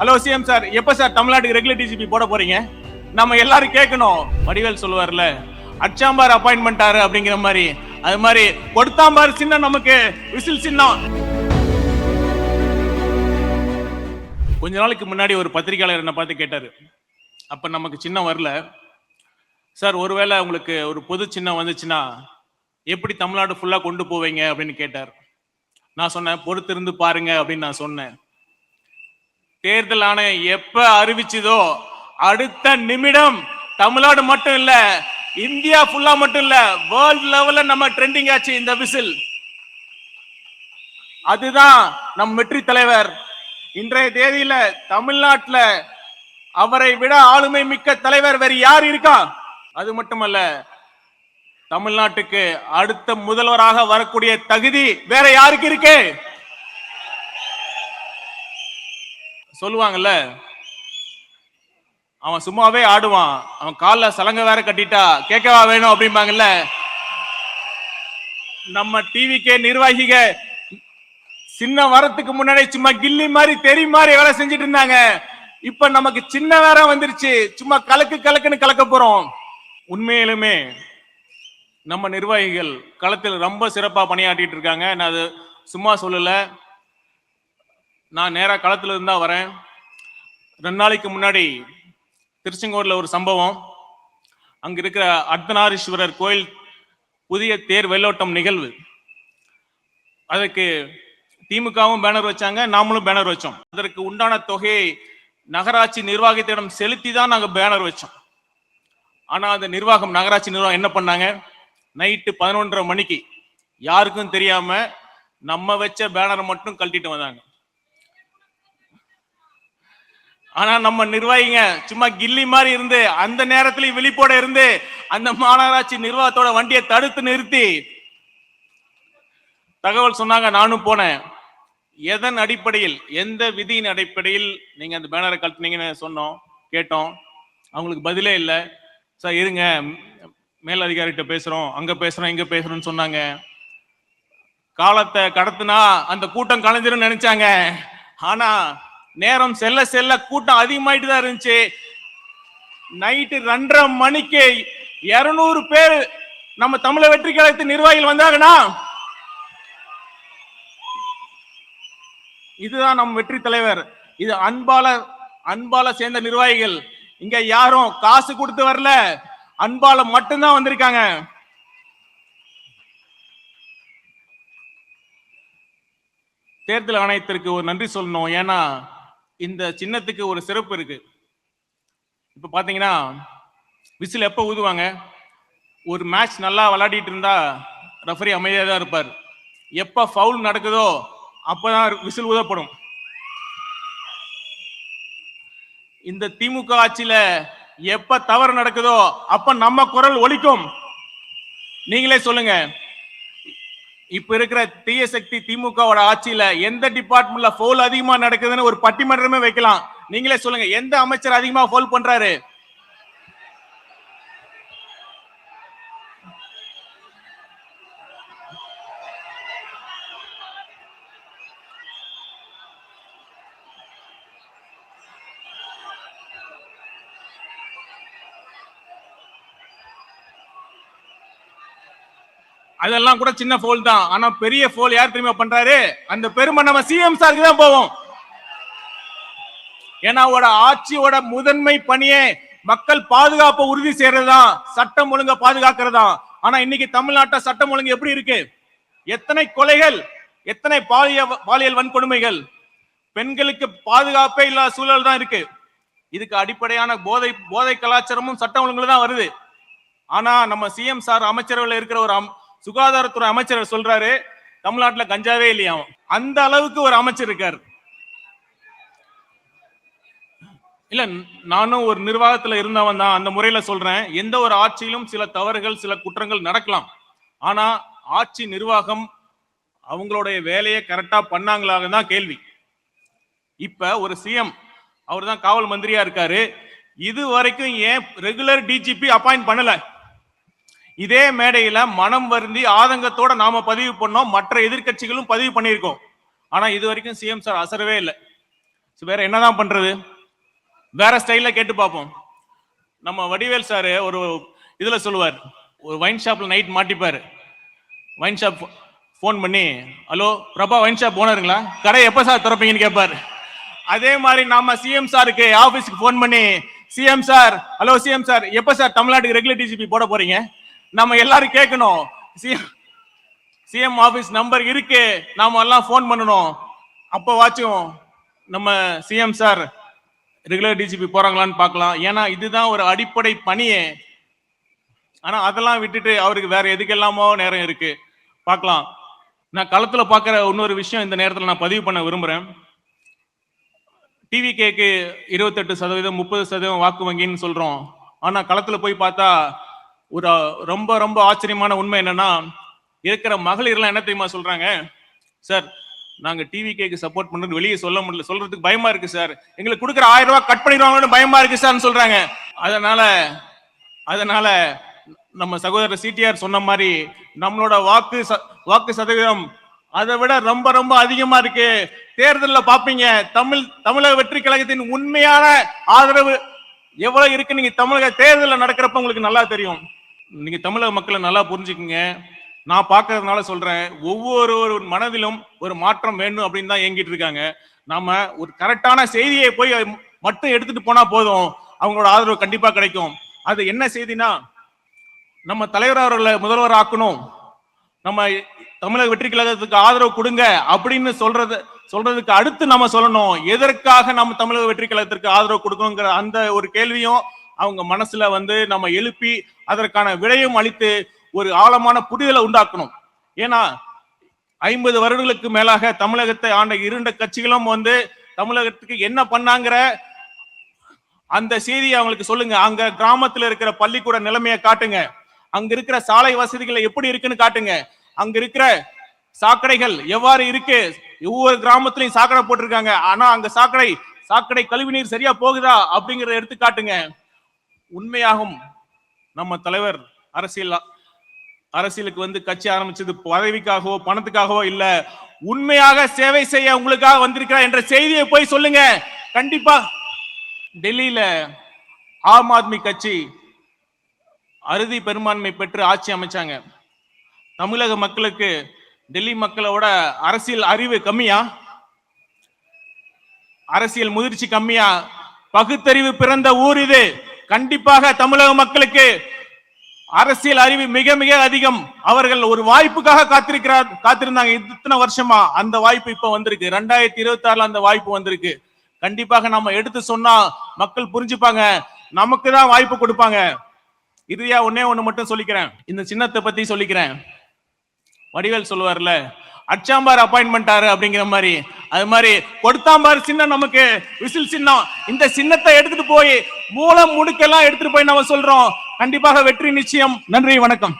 Hello CM sir எப்போ sir தமிழ்நாட்டுக்கு regular DGP போட போறீங்க? நம்ம எல்லாரும் கேட்கணும். வடிவேல் சொல்லுவார்ல அச்சாம்பார் அப்பாயின்மெண்டாரு அப்படிங்கிற மாதிரி. அது மாதிரி கொடுத்தாம்பார் சின்னம் நமக்கு விசில் சின்னம். கொஞ்ச நாளைக்கு முன்னாடி ஒரு பத்திரிகையாளர் என்ன பார்த்து கேட்டாரு. அப்ப நமக்கு சின்னம் வரல. சார் ஒருவேளை உங்களுக்கு ஒரு பொது சின்னம் வந்துச்சுன்னா எப்படி தமிழ்நாடு ஃபுல்லா கொண்டு போவீங்க அப்படின்னு கேட்டார். நான் சொன்னேன் பொறுத்திருந்து பாருங்க அப்படின்னு நான் சொன்னேன். தேர்தல் ஆணையம் எப்ப அறிவிச்சதோ அடுத்த நிமிடம் தமிழ்நாடு மட்டும் இல்ல இந்தியா ஃபுல்லா மட்டும் இல்ல வேர்ல்ட் லெவல்ல நம்ம ட்ரெண்டிங் ஆச்சு இந்த விசில். அதுதான் நம் வெற்றி தலைவர். இன்றைய தேதியில தமிழ்நாட்டுல அவரை விட ஆளுமை மிக்க தலைவர் வேறு யார் இருக்கா? அது மட்டுமல்ல தமிழ்நாட்டுக்கு அடுத்த முதல்வராக வரக்கூடிய தகுதி வேற யாருக்கு இருக்கு? சொல்லுவாங்கல்ல அவன் சும்மாவே ஆடுவான். அவன் கால்ல சலங்க வேற கட்டிட்டா கேட்கவா வேணும் அப்படிம்பாங்கல்ல. நம்ம டிவிக்கே நிர்வாகிக சின்ன வரத்துக்கு முன்னாடி சும்மா கில்லி மாதிரி தெரி மாதிரி வேலை செஞ்சுட்டு இருந்தாங்க. இப்ப நமக்கு சின்ன வேற வந்துருச்சு. சும்மா கலக்கு கலக்குன்னு கலக்க போறோம். உண்மையிலுமே நம்ம நிர்வாகிகள் களத்தில் ரொம்ப சிறப்பா பணியாற்றிட்டு இருக்காங்க. நான் அது சும்மா சொல்லலை. நான் நேராக களத்தில் இருந்தா வரேன். ரெண்டு நாளைக்கு முன்னாடி திருச்செங்கோட்டில் ஒரு சம்பவம். அங்கே இருக்கிற அர்த்தநாரீஸ்வரர் கோயில் புதிய தேர் வெள்ளோட்டம் நிகழ்வு. அதுக்கு திமுகவும் பேனர் வச்சாங்க நாமளும் பேனர் வச்சோம். அதற்கு உண்டான தொகையை நகராட்சி நிர்வாகத்திடம் செலுத்தி தான் நாங்கள் பேனர் வச்சோம். ஆனால் அந்த நிர்வாகம் நகராட்சி நிர்வாகம் என்ன பண்ணாங்க? நைட்டு பதினொன்றரை மணிக்கு யாருக்கும் தெரியாம நம்ம வச்ச பேனரை மட்டும் கழட்டிட்டு வந்தாங்க. ஆனா நம்ம நிர்வாகிங்க சும்மா கில்லி மாதிரி இருந்து அந்த நேரத்திலயும் விழிப்போட இருந்து அந்த மாநகராட்சி நிர்வாகத்தோட வண்டியை தடுத்து நிறுத்தி. தகவல் சொன்னாங்க நானும் போனேன். எதன் அடிப்படையில் எந்த விதியின் அடிப்படையில் நீங்க அந்த பேனரை கழட்டினீங்கன்னு சொன்னோம் கேட்டோம். அவங்களுக்கு பதிலே இல்லை. சார் இருங்க. மேல் அதிகாரிகிட்ட பேசுறோம். அங்க பேசுறோம் இங்க பேசுறோம்னு சொன்னாங்க. காலத்தை கடத்துனா அந்த கூட்டம் கலைஞ்சிரும் நினைச்சாங்க. ஆனா நேரம் செல்ல செல்ல கூட்டம் அதிகமாயிட்டு தான் இருந்துச்சு. நைட்டு ரெண்டரை மணிக்கு இருநூறு பேர் நம்ம தமிழ வெற்றி கழகத்து நிர்வாகிகள் வந்தாங்கன்னா இதுதான் நம் வெற்றி தலைவர். இது அன்பால அன்பால சேர்ந்த நிர்வாகிகள். இங்க யாரும் காசு கொடுத்து வரல. அன்பால மட்டும்தான் வந்திருக்காங்க. தேர்தல் ஆணையத்திற்கு ஒரு நன்றி சொல்லணும். ஏன்னா இந்த சின்னத்துக்கு ஒரு சிறப்பு இருக்கு. இப்ப பாத்தீங்கன்னா விசில் எப்ப ஊதுவாங்க? ஒரு மேட்ச் நல்லா விளையாடிட்டு இருந்தா ரெஃபரி அமைதியாக தான் இருப்பார். எப்ப ஃபவுல் நடக்குதோ அப்பதான் விசில் ஊதப்படும். இந்த திமுக ஆட்சியில எப்ப தவறு நடக்குதோ அப்ப நம்ம குரல் ஒழிக்கும் நீங்களே சொல்லுங்க. இப்ப இருக்கிற தீய சக்தி திமுகவோட ஆட்சியில எந்த டிபார்ட்மெண்ட்ல ஃபோல் அதிகமா நடக்குதுன்னு ஒரு பட்டிமன்றமே வைக்கலாம். நீங்களே சொல்லுங்க எந்த அமைச்சர் அதிகமா ஃபோல் பண்றாரு? அதெல்லாம் கூட சின்ன ஃபோல் தான். ஆனா பெரிய ஃபோல் யார் தெரியுமா பண்றாரு? அந்த பெருமை நம்ம சிஎம் சாருக்கு தான் போவோம். ஏன்னா அவரோட ஆட்சியோட முதன்மை பணியே மக்கள் பாதுகாப்பை உறுதி செய்யறதுதான் சட்டம் ஒழுங்க பாதுகாக்கிறதா. ஆனா இன்னைக்கு தமிழ்நாட்டை சட்டம் ஒழுங்கு எப்படி இருக்கு? எத்தனை கொலைகள் எத்தனை பாலிய பாலியல் வன்கொடுமைகள். பெண்களுக்கு பாதுகாப்பே இல்லாத சூழல் தான் இருக்கு. இதுக்கு அடிப்படையான போதை போதை கலாச்சாரமும் சட்டம் ஒழுங்குல தான் வருது. ஆனா நம்ம சிஎம் சார் அமைச்சரவையில் இருக்கிற ஒரு அம்- சுகாதாரத்துறை அமைச்சர் சொல்றாரு தமிழ்நாட்டுல கஞ்சாவே இல்லையாம் அந்த அளவுக்கு ஒரு அமைச்சர் இருக்காரு. இல்ல நானும் ஒரு நிர்வாகத்துல இருந்தவன் தான் அந்த முறையில சொல்றேன். எந்த ஒரு ஆட்சியிலும் சில தவறுகள் சில குற்றங்கள் நடக்கலாம். ஆனா ஆட்சி நிர்வாகம் அவங்களுடைய வேலையை கரெக்டா பண்ணாங்களாக தான் கேள்வி. இப்ப ஒரு சிஎம் அவர் தான் காவல் மந்திரியா இருக்காரு. இது வரைக்கும் ஏன் ரெகுலர் டிஜிபி அப்பாயிண்ட் பண்ணல? இதே மேடையில மனம் வருந்தி ஆதங்கத்தோட நாம பதிவு பண்ணோம். மற்ற எதிர்க்கட்சிகளும் பதிவு பண்ணியிருக்கோம். ஆனா இது வரைக்கும் சிஎம் சார் அசரவே இல்லை. வேற என்னதான் பண்றது? வேற ஸ்டைல கேட்டு பார்ப்போம். நம்ம வடிவேல் சார் ஒரு இதுல சொல்லுவார். ஒரு வைன் ஷாப்ல நைட் மாட்டிப்பாரு. வைன் ஷாப் ஃபோன் பண்ணி ஹலோ பிரபா வைன் ஷாப் ஓனருங்களா கடை எப்போ சார் திறப்பீங்கன்னு கேட்பாரு அதே மாதிரி நாம சிஎம் சாருக்கு ஆஃபீஸ்க்கு ஃபோன் பண்ணி CM sir hello CM sir எப்போ சார் தமிழ்நாட்டுக்கு ரெகுலர் டிஜிபி போட போறீங்க? நம்ம எல்லாரும் கேட்கணும் சிஎம் சிஎம் ஆபீஸ் நம்பர் இருக்கு. நாம எல்லாம் ஃபோன் பண்ணணும். அப்போ வாச்சும் நம்ம சிஎம் சார் ரெகுலர் டிஜிபி போறாங்களான்னு பார்க்கலாம். ஏன்னா இதுதான் ஒரு அடிப்படை பணியே. ஆனா அதெல்லாம் விட்டுட்டு அவருக்கு வேற எதுக்கெல்லாமோ நேரம் இருக்கு. பார்க்கலாம். நான் களத்துல பார்க்குற இன்னொரு விஷயம் இந்த நேரத்தில் நான் பதிவு பண்ண விரும்புறேன். டிவி கேக்கு இருபத்தெட்டு சதவீதம் முப்பது சதவீதம் வாக்கு வங்கின்னு சொல்றோம். ஆனா களத்துல போய் பார்த்தா ஒரு ரொம்ப ரொம்ப ஆச்சரியமான உண்மை என்னன்னா இருக்கிற மகளிர்லாம் என்ன தெரியுமா சொல்றாங்க? சார் நாங்க டிவி கேக்கு சப்போர்ட் பண்றது வெளியே சொல்ல முடியல. சொல்றதுக்கு பயமா இருக்கு சார். எங்களுக்கு கொடுக்குற ஆயிரம் ரூபாய் கட் பண்ணிடுவாங்கன்னு பயமா இருக்கு சார்னு சொல்றாங்க. அதனால அதனால நம்ம சகோதரர் சிடிஆர் சொன்ன மாதிரி நம்மளோட வாக்கு ச- வாக்கு சதவீதம் அதை விட ரொம்ப ரொம்ப அதிகமா இருக்கு. தேர்தலில் பாப்பீங்க. தமிழ் தமிழக வெற்றி கழகத்தின் உண்மையான ஆதரவு எவ்வளவு இருக்கு நீங்க தமிழக தேர்தலில் நடக்கிறப்ப உங்களுக்கு நல்லா தெரியும். நீங்க தமிழக மக்களை நல்லா புரிஞ்சுக்குங்க. நான் பார்க்கறதுனால சொல்றேன் ஒவ்வொரு ஒரு மனதிலும் ஒரு மாற்றம் வேணும் அப்படின்னு தான் ஏங்கிட்டு இருக்காங்க. நாம ஒரு கரெக்டான செய்தியை போய் மட்டும் எடுத்துட்டு போனா போதும். அவங்களோட ஆதரவு கண்டிப்பா கிடைக்கும். அது என்ன செய்தினா நம்ம தலைவர் அவர்களை முதல்வர் ஆக்கணும். நம்ம தமிழக வெற்றி கழகத்துக்கு ஆதரவு கொடுங்க அப்படின்னு சொல்றது சொல்றதுக்கு அடுத்து நம்ம சொல்லணும். எதற்காக நம்ம தமிழக வெற்றி கழகத்திற்கு ஆதரவு கொடுக்கணுங்கிற அந்த ஒரு கேள்வியும் அவங்க மனசுல வந்து நம்ம எழுப்பி அதற்கான விடையும் அளித்து ஒரு ஆழமான புரிதலை உண்டாக்கணும். ஏன்னா ஐம்பது வருடங்களுக்கு மேலாக தமிழகத்தை ஆண்ட இருண்ட கட்சிகளும் வந்து தமிழகத்துக்கு என்ன பண்ணாங்கிற அந்த செய்தியை அவங்களுக்கு சொல்லுங்க. அங்க கிராமத்துல இருக்கிற பள்ளிக்கூட நிலைமையை காட்டுங்க. அங்க இருக்கிற சாலை வசதிகள் எப்படி இருக்குன்னு காட்டுங்க. அங்க இருக்கிற சாக்கடைகள் எவ்வாறு இருக்கு? ஒவ்வொரு கிராமத்திலையும் சாக்கடை போட்டிருக்காங்க. ஆனா அங்க சாக்கடை சாக்கடை கழிவுநீர் சரியா போகுதா அப்படிங்கறத எடுத்து காட்டுங்க. உண்மையாகும் நம்ம தலைவர் அரசியல் அரசியலுக்கு வந்து கட்சி ஆரம்பிச்சது பதவிக்காகவோ பணத்துக்காகவோ இல்ல. உண்மையாக சேவை செய்ய உங்களுக்காக வந்திருக்கிறார் என்ற செய்தியை போய் சொல்லுங்க. கண்டிப்பா டெல்லியில ஆம் ஆத்மி கட்சி அறுதி பெரும்பான்மை பெற்று ஆட்சி அமைச்சாங்க. தமிழக மக்களுக்கு டெல்லி மக்களோட அரசியல் அறிவு கம்மியா? அரசியல் முதிர்ச்சி கம்மியா? பகுத்தறிவு பிறந்த ஊர் இது. கண்டிப்பாக தமிழக மக்களுக்கு அரசியல் அறிவு மிக மிக அதிகம். அவர்கள் ஒரு வாய்ப்புக்காக காத்திருக்கிறார் காத்திருந்தாங்க. இத்தனை வருஷமா அந்த வாய்ப்பு இப்ப வந்திருக்கு. ரெண்டாயிரத்தி இருபத்தி ஆறுல அந்த வாய்ப்பு வந்திருக்கு. கண்டிப்பாக நம்ம எடுத்து சொன்னா மக்கள் புரிஞ்சுப்பாங்க. நமக்கு தான் வாய்ப்பு கொடுப்பாங்க. இறுதியா ஒன்னே ஒண்ணு மட்டும் சொல்லிக்கிறேன். இந்த சின்னத்தை பத்தி சொல்லிக்கிறேன். வடிவேல் சொல்லுவார்ல அச்சாம்பார் அப்பாயின்மெண்ட் ஆறு அப்படிங்கிற மாதிரி. அது மாதிரி கொடுத்தாம்பார் சின்னம் நமக்கு விசில் சின்னம். இந்த சின்னத்தை எடுத்துட்டு போய் மூலம் முடுக்கெல்லாம் எடுத்துட்டு போய் நம்ம சொல்றோம். கண்டிப்பாக வெற்றி நிச்சயம். நன்றி வணக்கம்.